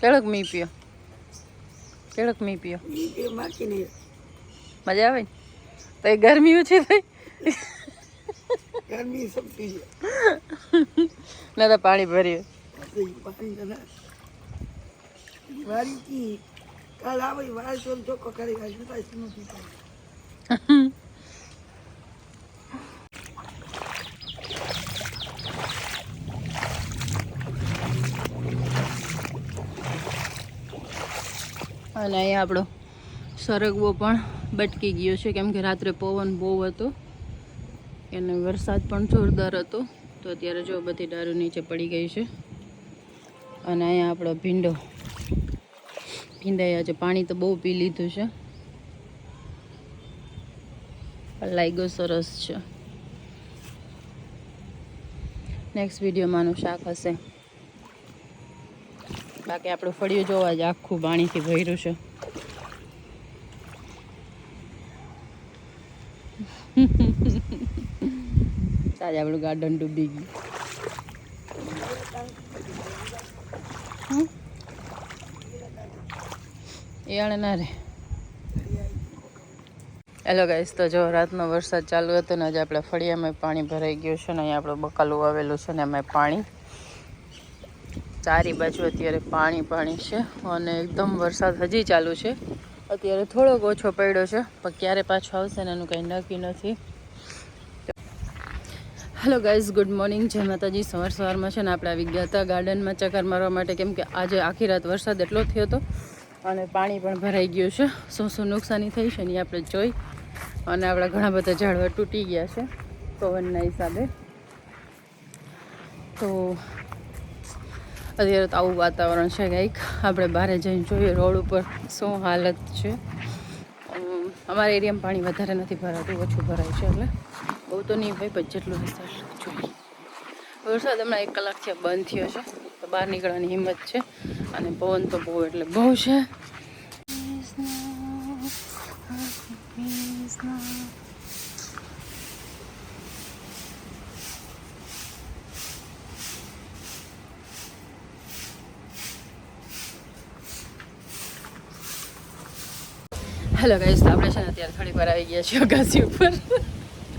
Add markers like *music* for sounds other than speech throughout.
કેળક મી પીઓ. કેળક મી માખીને મજા આવે ને? તો એ ગરમી ઓછી થઈ. ગરમી *laughs* સમજી ના તો પાણી ભર્યું. વારી કી કાલ આવે વાળ ચોલ ચોખ્ખો કરી *laughs* અને અહીંયા આપણો સરગવો પણ બટકી ગયો છે. કેમ કે રાત્રે પવન બહુ હતો. અને વરસાદ પણ જોરદાર હતો. તો અત્યારે જો બધી દારૂ નીચે પડી ગઈ છે. અને અહીંયા આપણો ભીંડો. ભીંડાઈ આજે પાણી તો બહુ પી લીધું છે. લાગ્યો સરસ છે. નેક્સ્ટ વિડીયોમાંનું શાક હશે. બાકી આપણું ફળિયું જોવા જ આખું પાણીથી ભર્યું છે. આજે આપણું ગાર્ડન ડૂબી ગયું. આણે ના રે. હેલો ગાઈસ તો જો રાતનો વરસાદ ચાલુ હતો ને, આજે આપણે ફળિયામાં પાણી ભરાઈ ગયું છે ને, અહીંયા આપણું બકાલું આવેલું છે ને, એમાં પાણી ચારી બાજુ અત્યારે પાણી પાણી છે અને એકદમ વરસાદ હજી ચાલુ છે. અત્યારે થોડોક ઓછો પડ્યો છે, પણ ક્યારે પાછો આવશે ને એનું કંઈ નક્કી નથી. હેલો ગાઈઝ ગુડ મોર્નિંગ જય માતાજી. સવાર સવારમાં છે ને આપણે આવી ગયા હતા ગાર્ડનમાં ચક્કર મારવા માટે કેમ કે આજે આખી રાત વરસાદ એટલો થયો હતો અને પાણી પણ ભરાઈ ગયું છે. શું શું નુકસાની થઈ છે ને આપણે જોઈ. અને આપણા ઘણા બધા ઝાડવા તૂટી ગયા છે, પવનના હિસાબે. તો અત્યારે તો આવું વાતાવરણ છે કંઈક. આપણે બહાર જઈને જોઈએ રોડ ઉપર શું હાલત છે. અમારા એરિયામાં પાણી વધારે નથી ભરાતું ઓછું ભરાય છે એટલે. બહુ તો નહીં ભાઈ પણ જેટલું હશે જોઈએ. વરસાદ હમણાં એક કલાકથી બંધ થયો છે. તો બહાર નીકળવાની હિંમત છે. અને પવન તો બહુ એટલે બહુ છે. હેલો ગાઈસ આપણે છે ને અત્યારે થોડીક વાર આવી ગયા છીએ અગાસી ઉપર.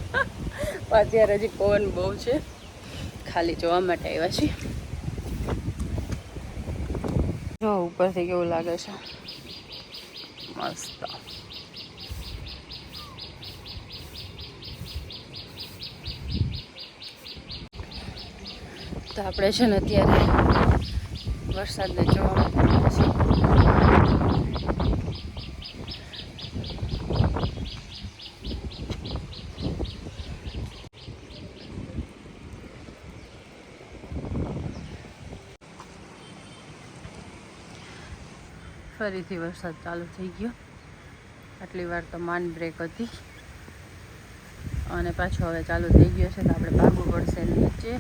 *laughs* અત્યારે હજી પવન બહુ છે. ખાલી જોવા માટે આવ્યા છીએ. જો, ઉપરથી કેવું લાગે છે? મસ્ત. તો આપણે છે ને અત્યારે વરસાદને જોવા માટે આવ્યા છીએ ફરીથી વરસાદ ચાલુ થઈ ગયો. આટલી વાર તો માન બ્રેક હતી. અને પાછો હવે ચાલુ થઈ ગયો છે તો આપણે ભાગવું પડશે નીચે.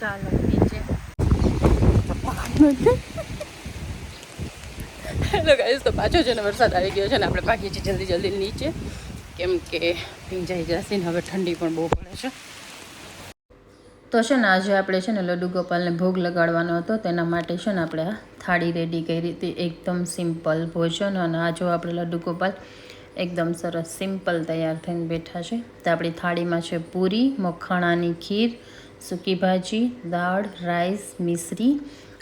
ચાલો નીચે. હેલો તો પાછો છે ને વરસાદ આવી ગયો છે ને આપણે ભાગીએ છીએ જલ્દી જલ્દી નીચે. કેમ કે ભીંજાઈ જશે ને હવે ઠંડી પણ બહુ પડે છે. તો છે ને, આજે આપણે છે ને લડ્ડુ ગોપાલને ભોગ લગાડવાનો હતો, તેના માટે છે ને આપણે થાળી રેડી કરી હતી. એકદમ સિમ્પલ ભોજન અને આ જો આપણે લડ્ડુ ગોપાલ એકદમ સરસ સિમ્પલ તૈયાર થઈને બેઠા છે. તો આપણી થાળીમાં છે પૂરી, મખાણાની ખીર, સૂકી ભાજી, દાળ રાઈસ મિશ્રી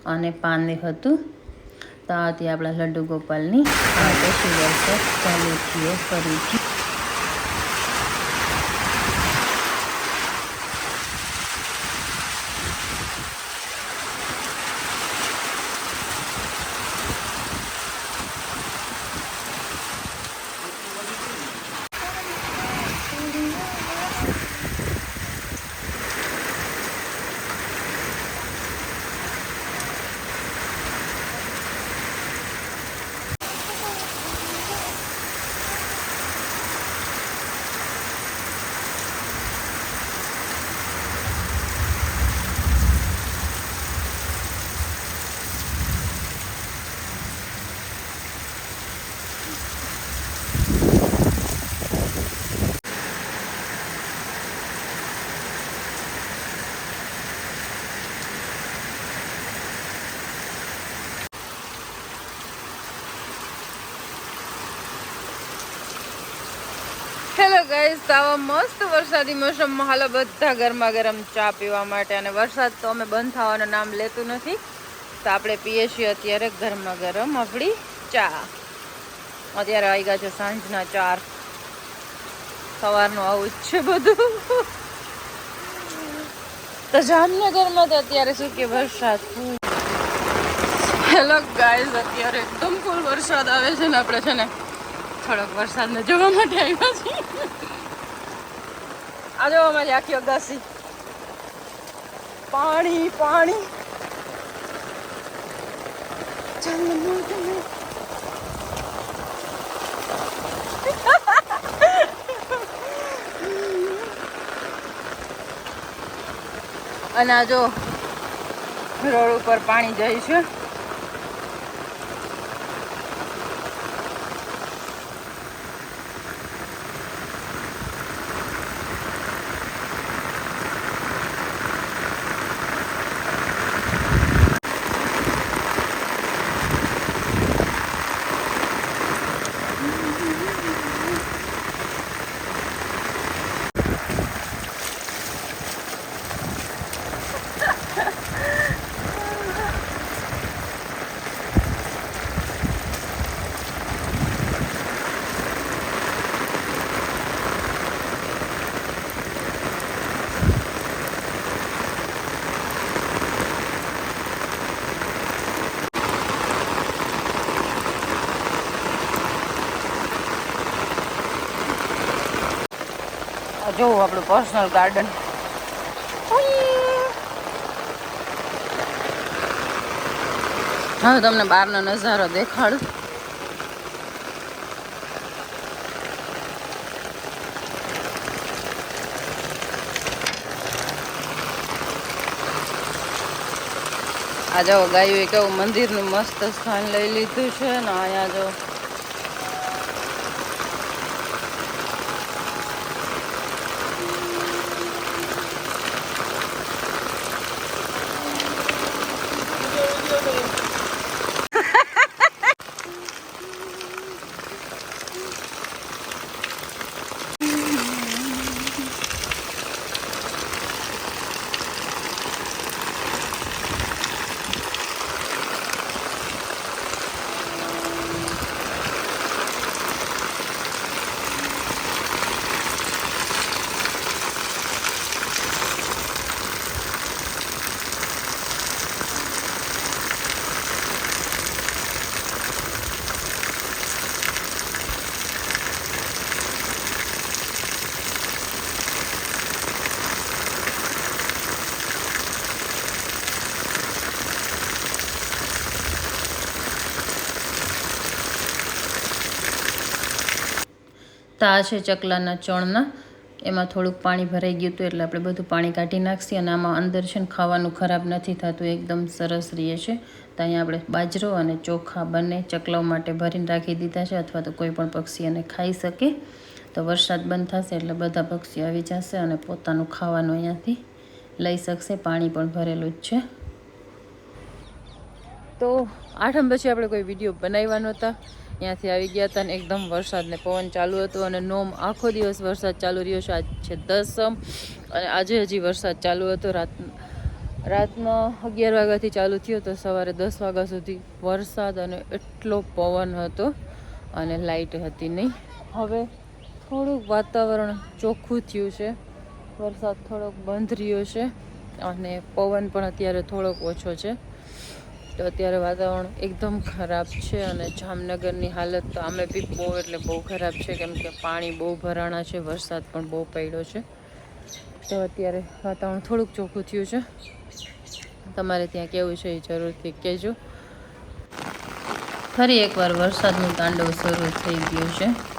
અને પાને હતું. તો આથી આપણા લડ્ડુ ગોપાલની ચાલુ થયો ફરીથી. ગાઈસ તો આવા મસ્ત વરસાદી મોસમમાં હાલો બધા ગરમા ગરમ ચા પીવા માટે. અને વરસાદ તો અમે બંધ થવાનું નામ લેતું નથી. તો આપણે પીએ છીએ અત્યારે ગરમા ગરમ આપણી ચા. અત્યારે આવી ગયા છે સાંજના ચાર. સવારનું આવું જ છે બધું. તો જામનગરમાં તો અત્યારે શું કે વરસાદ? હેલો ગાઈઝ, અત્યારે એકદમ ફૂલ વરસાદ આવે છે ને આપણે છે ને થોડોક વરસાદને જોવા માટે આવ્યા છીએ. આ જો અમારી આખી અગાસી. પાણી પાણી. અને આ જો રોડ ઉપર પાણી જાય છે. જોવું આપણું પર્સનલ ગાર્ડન હવે તમને બહારનો નજારો દેખાડું. આ જો ગાયું કેવું મંદિરનું મસ્ત સ્થાન લઈ લીધું છે ને, અહીંયા જો તો છે ચકલાના ચણના. એમાં થોડુંક પાણી ભરાઈ ગયું હતું એટલે આપણે બધું પાણી કાઢી નાખીએ અને આમાં અંદર છે ને ખાવાનું ખરાબ નથી થતું, એકદમ સરસ રહે છે. તો અહીંયા આપણે બાજરો અને ચોખા બંને ચકલાઓ માટે ભરીને રાખી દીધા છે અથવા તો કોઈ પણ પક્ષી એને ખાઈ શકે. તો વરસાદ બંધ થશે એટલે બધા પક્ષીઓ આવી જશે અને પોતાનું ખાવાનું અહીંયાથી લઈ શકશે. પાણી પણ ભરેલું જ છે. તો આઠમ પછી આપણે કોઈ વીડિયો બનાવવાનો નહોતા. ત્યાંથી આવી ગયા હતા ને એકદમ વરસાદને પવન ચાલુ હતો અને નોમ આખો દિવસ વરસાદ ચાલુ રહ્યો છે. આજ છે દસમ અને આજે હજી વરસાદ ચાલુ હતો. રાત રાતના અગિયાર વાગ્યાથી ચાલુ થયો તો સવારે દસ વાગ્યા સુધી વરસાદ અને એટલો પવન હતો અને લાઇટ હતી નહીં. હવે થોડુંક વાતાવરણ ચોખ્ખું થયું છે. વરસાદ થોડોક બંધ રહ્યો છે અને પવન પણ અત્યારે થોડોક ઓછો છે. તો અત્યારે વાતાવરણ એકદમ ખરાબ છે અને જામનગરની હાલત તો આમે બી બહુ એટલે બહુ ખરાબ છે, કેમ કે પાણી બહુ ભરાણા છે, વરસાદ પણ બહુ પડ્યો છે. તો અત્યારે વાતાવરણ થોડુંક ચોખ્ખું થયું છે. તમારે ત્યાં કેવું છે એ જરૂરથી કહેજો. ફરી એકવાર વરસાદનું તાંડવ શરૂ થઈ ગયું છે.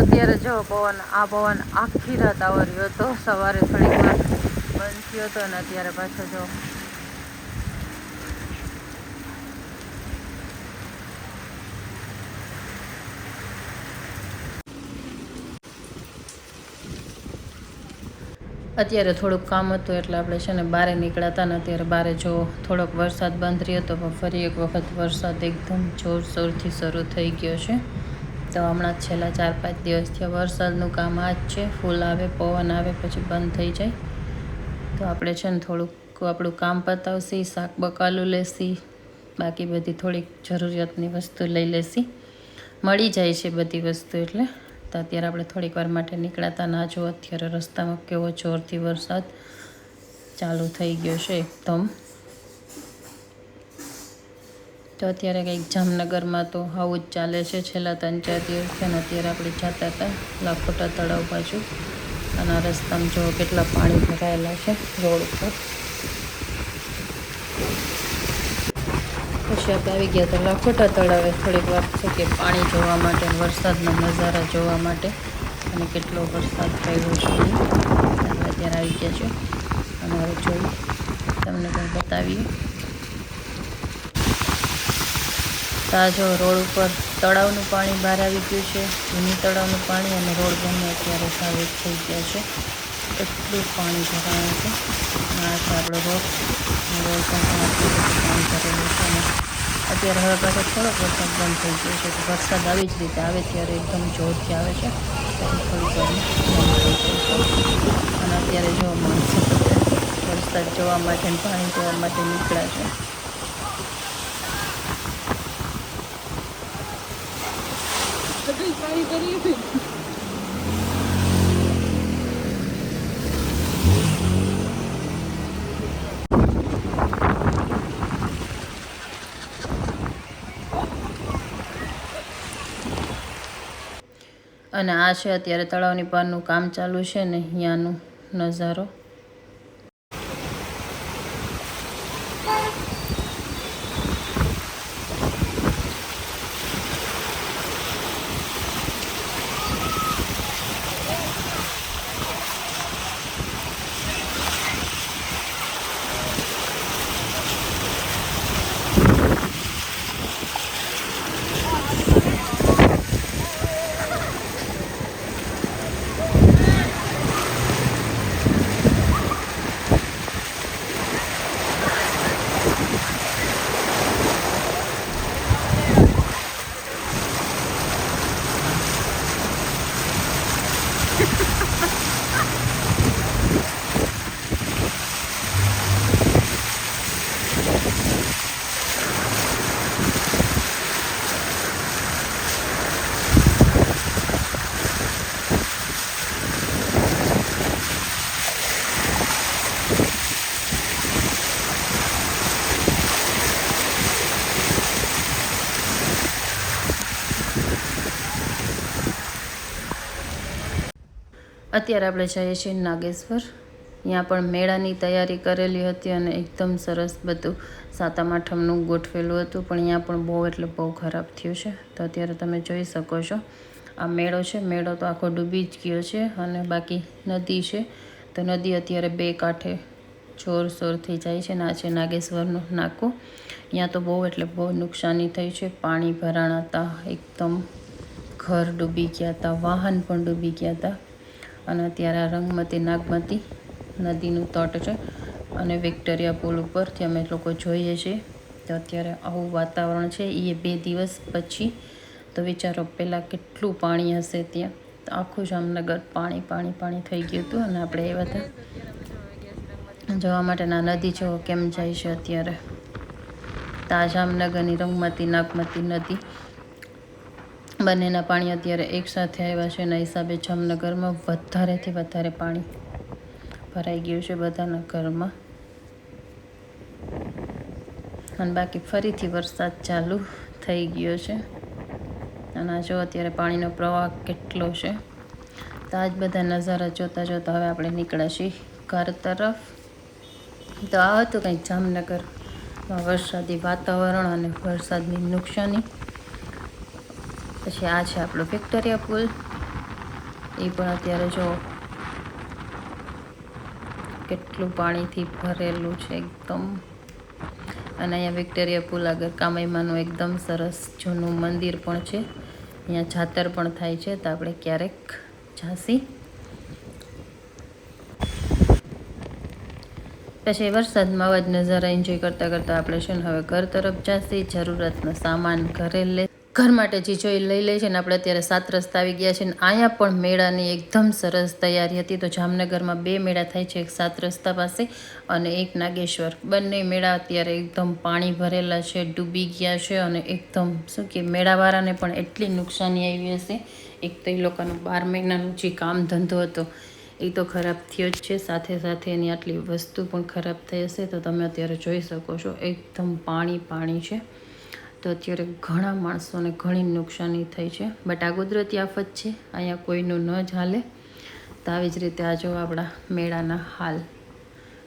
અત્યારે જો પવન, આ પવન આખી રાત આવર્યો હતો. સવારે થોડીક વાર બંધ થયો હતો અને અત્યારે પાછો જો અત્યારે થોડુંક કામ હતું એટલે આપણે છે ને બારે નીકળ્યા હતા ને અત્યારે બહાર જો થોડોક વરસાદ બંધ રહ્યો તો ફરી એક વખત વરસાદ એકદમ જોરશોરથી શરૂ થઈ ગયો છે. તો હમણાં છેલ્લા ચાર પાંચ દિવસથી વરસાદનું કામ આ જ છે. ફૂલ આવે, પવન આવે, પછી બંધ થઈ જાય. તો આપણે છે ને થોડુંક આપણું કામ પતાવશી, શાક બકાલું લેશી, બાકી બધી થોડીક જરૂરિયાતની વસ્તુ લઈ લેશી. મળી જાય છે બધી વસ્તુ એટલે. તો અત્યારે આપણે થોડીક વાર માટે નીકળાતા ના જો અત્યારે રસ્તામાં કેવો જોરથી વરસાદ ચાલુ થઈ ગયો છે એકદમ. તો અત્યારે કંઈક જામનગરમાં તો આવું જ ચાલે છે છેલ્લા ત્રણ ચાર દિવસ અને અત્યારે આપણે જતા હતા લાખોટા તળાવ બાજુ અને આ રસ્તામાં જો કેટલા પાણી ભરાયેલા છે રોડ ઉપર. પછી આપણે આવી ગયા હતા લાખોટા તળાવે. થોડીક વાર છે કે પાણી જોવા માટે વરસાદના નજારા જોવા માટે. અને કેટલો વરસાદ થયો છે. અત્યારે આવી ગયા છે અને હવે જોઈ તમને કંઈ બતાવીએ. તો રોડ ઉપર તળાવનું પાણી બહાર આવી ગયું છે. જૂની તળાવનું પાણી અને રોડ બંને અત્યારે સાવ થઈ ગયા છે. એટલું પાણી ભરાયું છે. આ છે આપણો રોડ. રોડ પણ કામ કરેલું છે અને અત્યારે હવે પાછો થોડોક વરસાદ બંધ થઈ ગયો છે. વરસાદ આવી જ રીતે આવે ત્યારે એકદમ જોરથી આવે છે. પછી છે. અને અત્યારે જોવા માણસો વરસાદ જોવા માટે પાણી જોવા માટે નીકળ્યા છે. અને આ છે અત્યારે તળાવની પારનું કામ ચાલુ છે ને અહીંયાનું નજારો. અત્યારે આપણે જઈએ છીએ નાગેશ્વર. ત્યાં પણ મેળાની તૈયારી કરેલી હતી અને એકદમ સરસ બધું સાતમ આઠમનું ગોઠવેલું હતું. પણ ત્યાં પણ બહુ એટલે બહુ ખરાબ થયું છે. તો અત્યારે તમે જોઈ શકો છો. આ મેળો છે. મેળો તો આખો ડૂબી જ ગયો છે અને બાકી નદી છે. તો નદી અત્યારે બે કાંઠે જોરશોરથી જાય છે ના છે નાગેશ્વરનું નાકું. ત્યાં તો બહુ એટલે બહુ નુકસાની થઈ છે. પાણી ભરાણા હતા. એકદમ ઘર ડૂબી ગયા હતા. વાહન પણ ડૂબી ગયા હતા. અને અત્યારે આ રંગમતી નાગમતી નદીનું તટ છે અને વિક્ટોરિયા પુલ ઉપરથી અમે લોકો જોઈએ છીએ. તો અત્યારે આવું વાતાવરણ છે. એ બે દિવસ પછી તો વિચારો પહેલાં કેટલું પાણી હશે ત્યાં. તો આખું જામનગર પાણી પાણી પાણી થઈ ગયું હતું અને આપણે એવા બધા જવા માટેના નદી જો કેમ જાય છે અત્યારે. તો આ જામનગરની રંગમતી, નાગમતી નદી. બંનેના પાણી અત્યારે એકસાથે આવ્યા છે એના હિસાબે જામનગરમાં વધારેથી વધારે પાણી ભરાઈ ગયું છે બધાના ઘરમાં. અને બાકી ફરીથી વરસાદ ચાલુ થઈ ગયો છે. અને આ જો અત્યારે પાણીનો પ્રવાહ કેટલો છે. તો આજ બધા નજારા જોતા જોતા હવે આપણે નીકળ્યા છીએ ઘર તરફ. તો આ હતું કંઈક જામનગર વરસાદી વાતાવરણ અને વરસાદની નુકસાની. પછી આ છે આપણો વિક્ટોરિયા પુલ એ પણ અત્યારે જો કેટલું પાણીથી ભરેલું છે એકદમ. અને અહીંયા વિક્ટોરિયા પુલ આગળ કામયમાનું એકદમ સરસ જૂનું મંદિર પણ છે. અહીંયા જાતર પણ થાય છે, તો આપણે ક્યારેક જાસી પછી વરસાદમાં અવાજ નજારા એન્જોય કરતાં કરતાં આપણે છે ને હવે ઘર તરફ જાસી જરૂરતનો સામાન ઘરે લે. ઘર માટે જે જોઈ લઈ લે છે ને આપણે અત્યારે સાત રસ્તા આવી ગયા છે ને અહીંયા પણ મેળાની એકદમ સરસ તૈયારી હતી. તો જામનગરમાં બે મેળા થાય છે, એક સાત રસ્તા પાસે અને એક નાગેશ્વર. બંને મેળા અત્યારે એકદમ પાણી ભરેલા છે, ડૂબી ગયા છે અને એકદમ શું કે મેળાવાળાને પણ એટલી નુકસાની આવી હશે. એક તો એ લોકોનું બાર મહિનાનું જે કામ ધંધો હતો એ તો ખરાબ થયો જ છે. સાથે સાથે એની આટલી વસ્તુ પણ ખરાબ થઈ હશે તો તમે અત્યારે જોઈ શકો છો. એકદમ પાણી પાણી છે. તો અત્યારે ઘણા માણસોને ઘણી નુકસાની થઈ છે. બટ આ કુદરતી આફત છે, અહીંયા કોઈનું ન જ તો આવી જ રીતે આ જો આપણા મેળાના હાલ.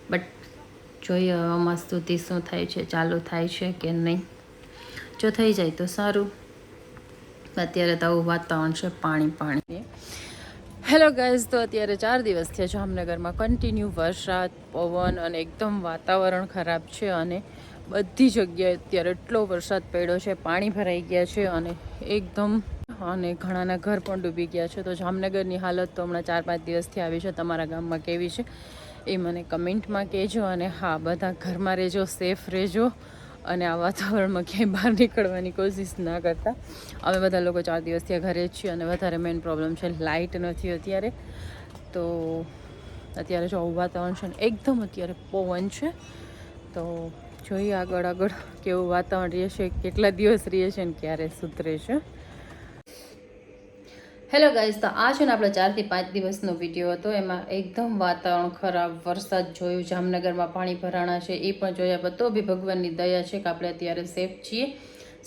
બટ જોઈએ હવામાં સ્તુતિ શું થાય છે, ચાલુ થાય છે કે નહીં. જો થઈ જાય તો સારું. અત્યારે તો આવું વાતાવરણ છે, પાણી પાણી. હેલો ગાઈઝ તો અત્યારે ચાર દિવસ થયા જામનગરમાં કન્ટિન્યુ વરસાદ, પવન અને એકદમ વાતાવરણ ખરાબ છે અને બધી જગ્યાએ અત્યારે એટલો વરસાદ પડ્યો છે, પાણી ભરાઈ ગયા છે અને એકદમ અને ઘણાના ઘર પણ ડૂબી ગયા છે. તો જામનગરની હાલત તો હમણાં ચાર પાંચ દિવસથી આવી છે. તમારા ગામમાં કેવી છે એ મને કમેન્ટમાં કહેજો અને હા, બધા ઘરમાં રહેજો, સેફ રહેજો અને આ વાતાવરણમાં ક્યાંય બહાર નીકળવાની કોશિશ ના કરતા. અમે બધા લોકો ચાર દિવસથી ઘરે જ છીએ અને વધારે મેઇન પ્રોબ્લેમ છે લાઇટ નથી અત્યારે. તો અત્યારે જો વાતાવરણ છે ને, એકદમ અત્યારે પવન છે. તો જોઈએ આગળ આગળ કેવું વાતાવરણ રહેશે, કેટલા દિવસ રહેશે ને ક્યારે સુધરે છે હેલો ગાઈઝ તો આ છે ને આપણે ચારથી પાંચ દિવસનો વીડિયો હતો. એમાં એકદમ વાતાવરણ ખરાબ, વરસાદ જોયું, જામનગરમાં પાણી ભરાણા છે, એ પણ જોયા તો બી ભગવાનની દયા છે કે આપણે અત્યારે સેફ છીએ,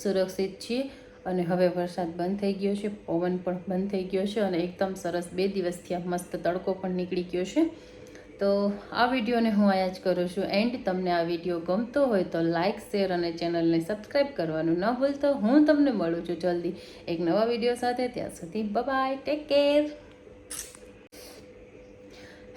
સુરક્ષિત છીએ. અને હવે વરસાદ બંધ થઈ ગયો છે, પવન પણ બંધ થઈ ગયો છે અને એકદમ સરસ બે દિવસથી આ મસ્ત તડકો પણ નીકળી ગયો છે. તો આ વિડીયોને હું અહીંયા જ કરું છું. એન્ડ તમને આ વીડિયો ગમતો હોય તો લાઇક શેર અને ચેનલને સબસ્ક્રાઈબ કરવાનું ન ભૂલતો. હું તમને મળું છું જલ્દી એક નવા વીડિયો સાથે. ત્યાં સુધી bye take care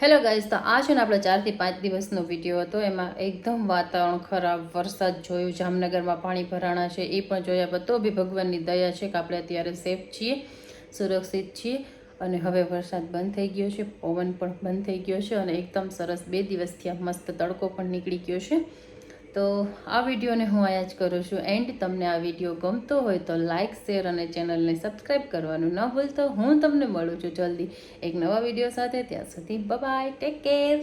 hello guys તો આ છે ને આપણે ચારથી પાંચ દિવસનો વીડિયો હતો. એમાં એકદમ વાતાવરણ ખરાબ, વરસાદ જોયું, જામનગરમાં પાણી ભરાણા છે, એ પણ જોયા બધો બી ભગવાનની દયા છે કે આપણે અત્યારે સેફ છીએ, સુરક્ષિત છીએ. અને હવે વરસાદ બંધ થઈ ગયો છે, પવન પણ બંધ થઈ ગયો છે અને એકદમ સરસ બે દિવસથી આ મસ્ત તડકો પણ નીકળી ગયો છે. તો આ વિડીયોને હું આયા જ કરું છું એન્ડ. તમને આ વીડિયો ગમતો હોય તો લાઇક શેર અને ચેનલને સબસ્ક્રાઈબ કરવાનું ન ભૂલતો. હું તમને મળું છું જલ્દી એક નવા વીડિયો સાથે. ત્યાં સુધી બાય ટેક કેર